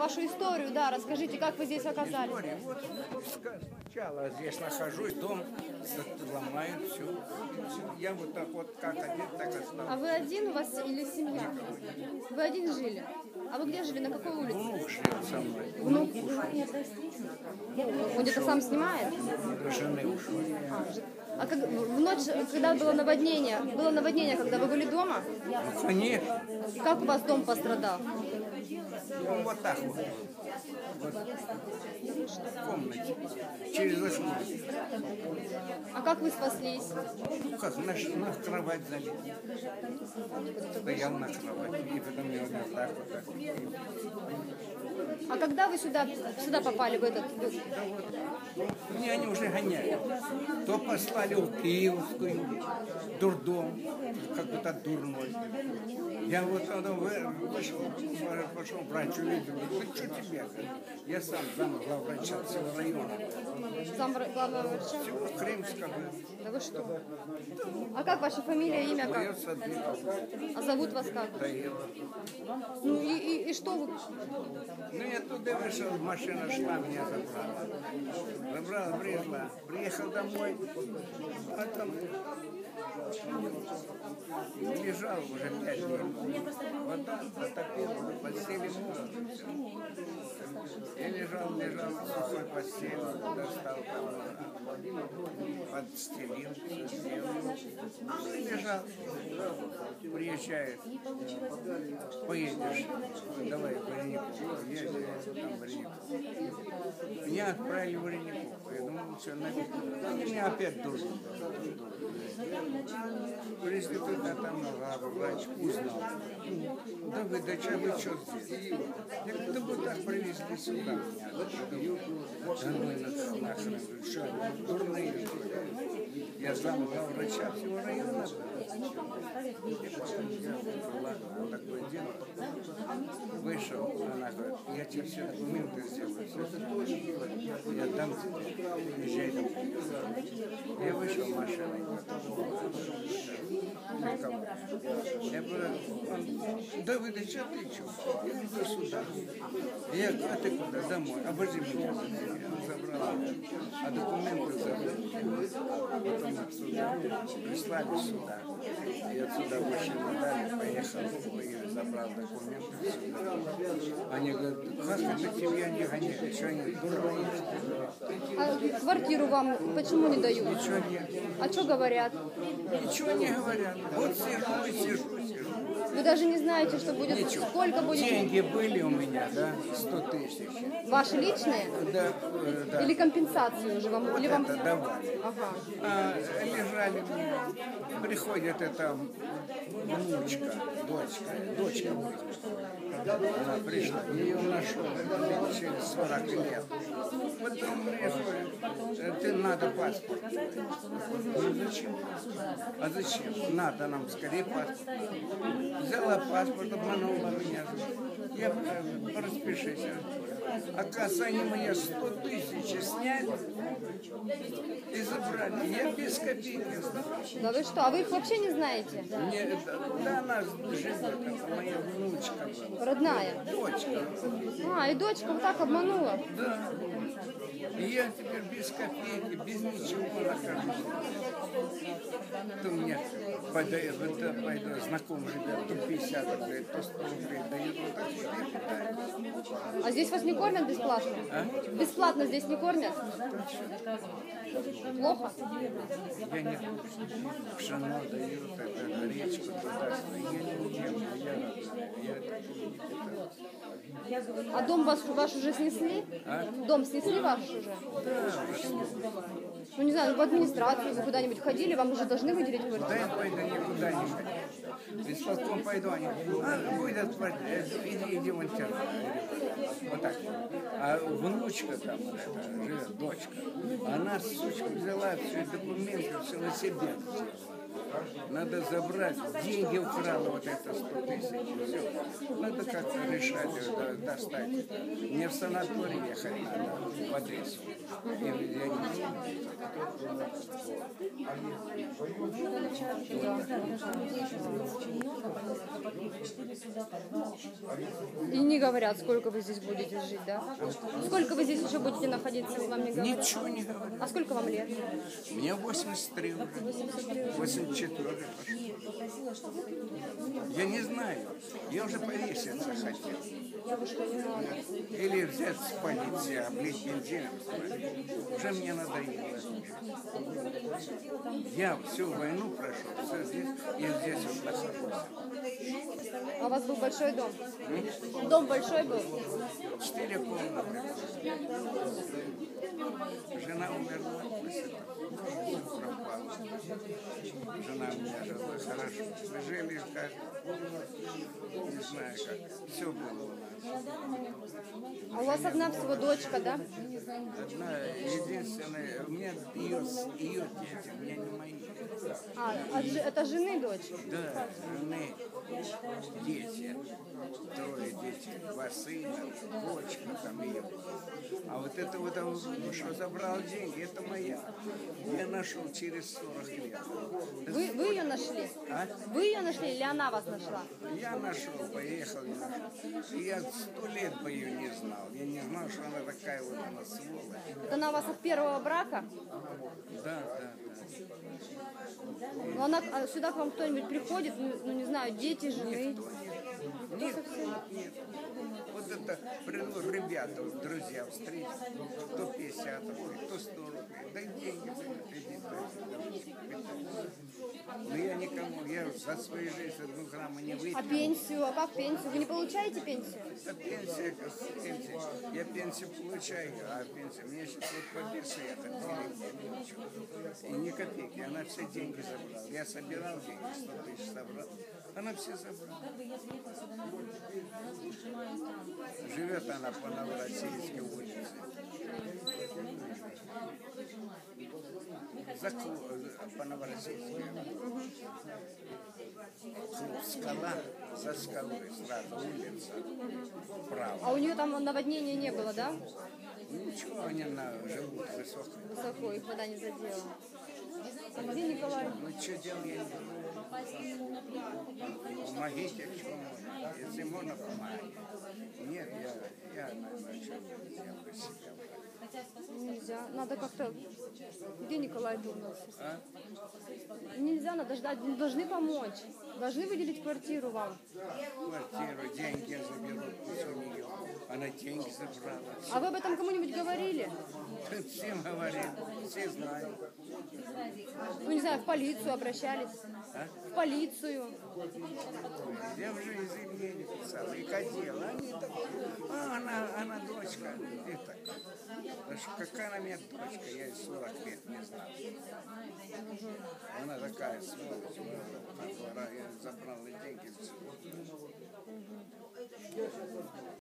вашу историю, да, расскажите, как вы здесь оказались. История. Вот ска- сначала здесь нахожусь, дом ломают, все. Я вот так вот, как один, так А остался. вы один у вас или семья? Вы один жили? А вы где жили? На какой улице? Внук живет со мной, Внук. Он где-то сам снимает? жены ушел. А как, в ночь, когда было наводнение, было наводнение, когда вы были дома? Ну, конечно, И как у вас дом пострадал? Он вот так вот. В комнате. Через окно. А как вы спаслись? Ну как, на, на кровать залез. Стоял на кровати. И потом я вот так вот так. А когда вы сюда, сюда попали, в этот... Мне они уже гоняют. То послали в Киевскую, дурдом, какой-то дурной. Я вот потом вы- вышел, пошел к врачу, видел, ну что тебе? Я сам зам главврача всего района, Сам главного врача? всего Крымского. Да вы что? А как ваша фамилия, имя как? А зовут вас как? доел. Ну и, и, и что вы? Ну я туда вышел, машина шла, меня забрала. Забрала, врезала. Приехал домой, а там лежал уже пять дней. Вода затопила, мокрые, всё. Я лежал, лежал постели, достал подстелил. Ну, лежал. Приезжает, поедешь, давай в Варениковку. Я там в Варениковку. Меня отправили в Варениковку. Я думал, все, наверное. Меня опять дурно. Привезли туда, там врач узнал. Да вы, да что, вы что здесь? Я говорю, да вот так привезли сюда ну нахрен, говорю, дурные? Я зам врача всего района. Ладно, вот такое дело. Вышел, она говорит, я тебе все документы сделаю, все я дам тебе, езжай. Я вышел машиной. Я говорю, да вы, да что ты, что? Я иду сюда. Я говорю, а ты куда? Домой. Обожди меня. Забрал. А документы забрал. Потом отсюда прислали сюда. Я отсюда вышел надали, поехал, и забрал документы сюда. Они говорят, как это не гоняют? Что они дурные? А квартиру вам почему не дают? Ничего нет. А что говорят? Ничего не говорят. Вот сижу и сижу. Вы даже не знаете, что будет, Ничего. сколько будет Деньги были у меня, да, 100 тысяч. ваши личные Да, э, да. или компенсацию уже вам? Или вам... давали. Ага. А, лежали. Приходит эта внучка, дочка, дочка она пришла, я ее нашел через 40 лет. Потом мне говорит, ты надо паспорт. Ну зачем? А зачем? Надо нам скорее паспорт. Взяла паспорт, обманула меня. Я э, распишись. Оказывается, они мне 100 тысяч сняли и забрали. Я без копейки остался. Да вы что? А вы их вообще не знаете? Мне, это- да она живет, это моя внучка. Родная. Дочка. А, и дочка вот так обманула. Да. И я теперь без копейки, без ничего нахожусь. Подает, вот это знакомый ребят, то 50 рублей, то 100 рублей дают. Вот так вот. А здесь вас не кормят бесплатно? Бесплатно здесь не кормят? Плохо? Я не пшено дают, это речку туда, я не ем, я, я это не питаюсь. А дом ваш, ваш уже снесли? Дом снесли ваш уже? Ну не знаю, в администрацию вы куда-нибудь ходили, вам уже должны выделить Да квартиру? я пойду никуда не. В исполком пойду, они, а, будет, иди, иди вон. Вот так. А внучка там живет, дочка, она, сучка, взяла все документы, все на себе. Надо забрать, деньги украла вот это 100 тысяч. Все. Надо как-то решать, до- достать. Мне в санаторий ехать надо, в Одессу. Я, я не И не говорят, сколько вы здесь будете жить, да? Сколько вы здесь еще будете находиться, вам не говорят? Ничего не говорю. А сколько вам лет? Мне 83 уже. 84 Я не знаю. Я уже повеситься хотел. Или взять с полиции, облить бензином. Уже мне надоело. Я всю войну прошел, все здесь, я здесь вот нахожусь. А у вас был большой дом? Дом большой был? Четыре комнаты. Жена умерла. Пропала. Жена у меня жила хорошо. Мы жили как, не знаю как, все было у нас. А у вас одна всего дочка, да? Одна, единственная, у меня ее, ее дети, у меня не мои. А, от это жены дочь? Да, жены, дети, два сына, дочка там ее. А вот это вот, он, ну, что забрал деньги, это моя. Я нашел через 40 лет. Вы, вы ее нашли? А? Вы ее нашли или она вас нашла? Я нашел, поехал, и нашел. И я сто лет бы ее не знал. Я не знал, что она такая вот она сволочь. Это она у вас от первого брака? Да, да, да. Ну, она, а сюда к вам кто-нибудь приходит, ну, ну, не знаю, дети, жены? Нет, нет. Вот это придут ребята, друзья встретят, кто 50 рублей, кто 100 рублей. Дай деньги, иди, Но я никому, я за свою жизнь одну грамма не А выпил. пенсию? А как пенсию? Вы не получаете пенсию? А пенсия, пенсия. Я пенсию получаю, а пенсия, мне сейчас вот пописы, я там денег ничего. И ни копейки, она все деньги забрала. Я собирал деньги, 100 тысяч собрал. Она все забрала. Живет она по Новороссийской улице. За по Новороссийской. «Скала» за скалой сразу улица. Право. А у нее там наводнения не было, да? Ничего, они на, живут высоко. Высоко, их вода не задела. А где Николай? Ну, что делать, я не знаю. Помогите, можно. Если можно, помогите. Нет, я, я на, на чем нельзя себя. Надо как-то... Где Николай думался? А? Нельзя, надо ждать. Должны помочь. Должны выделить квартиру вам. Квартиру, деньги заберут пусть у нее. Она деньги забрала. А вы об этом кому-нибудь говорили? Всем говорят, все знают. Ну, не знаю, в полицию обращались? А? В полицию. Я уже изъявление писал, и хотел. Они так, а, она, она дочка. Что, какая она мне дочка, я ей 40 лет не знал. Она такая сволочь, я забрал и деньги.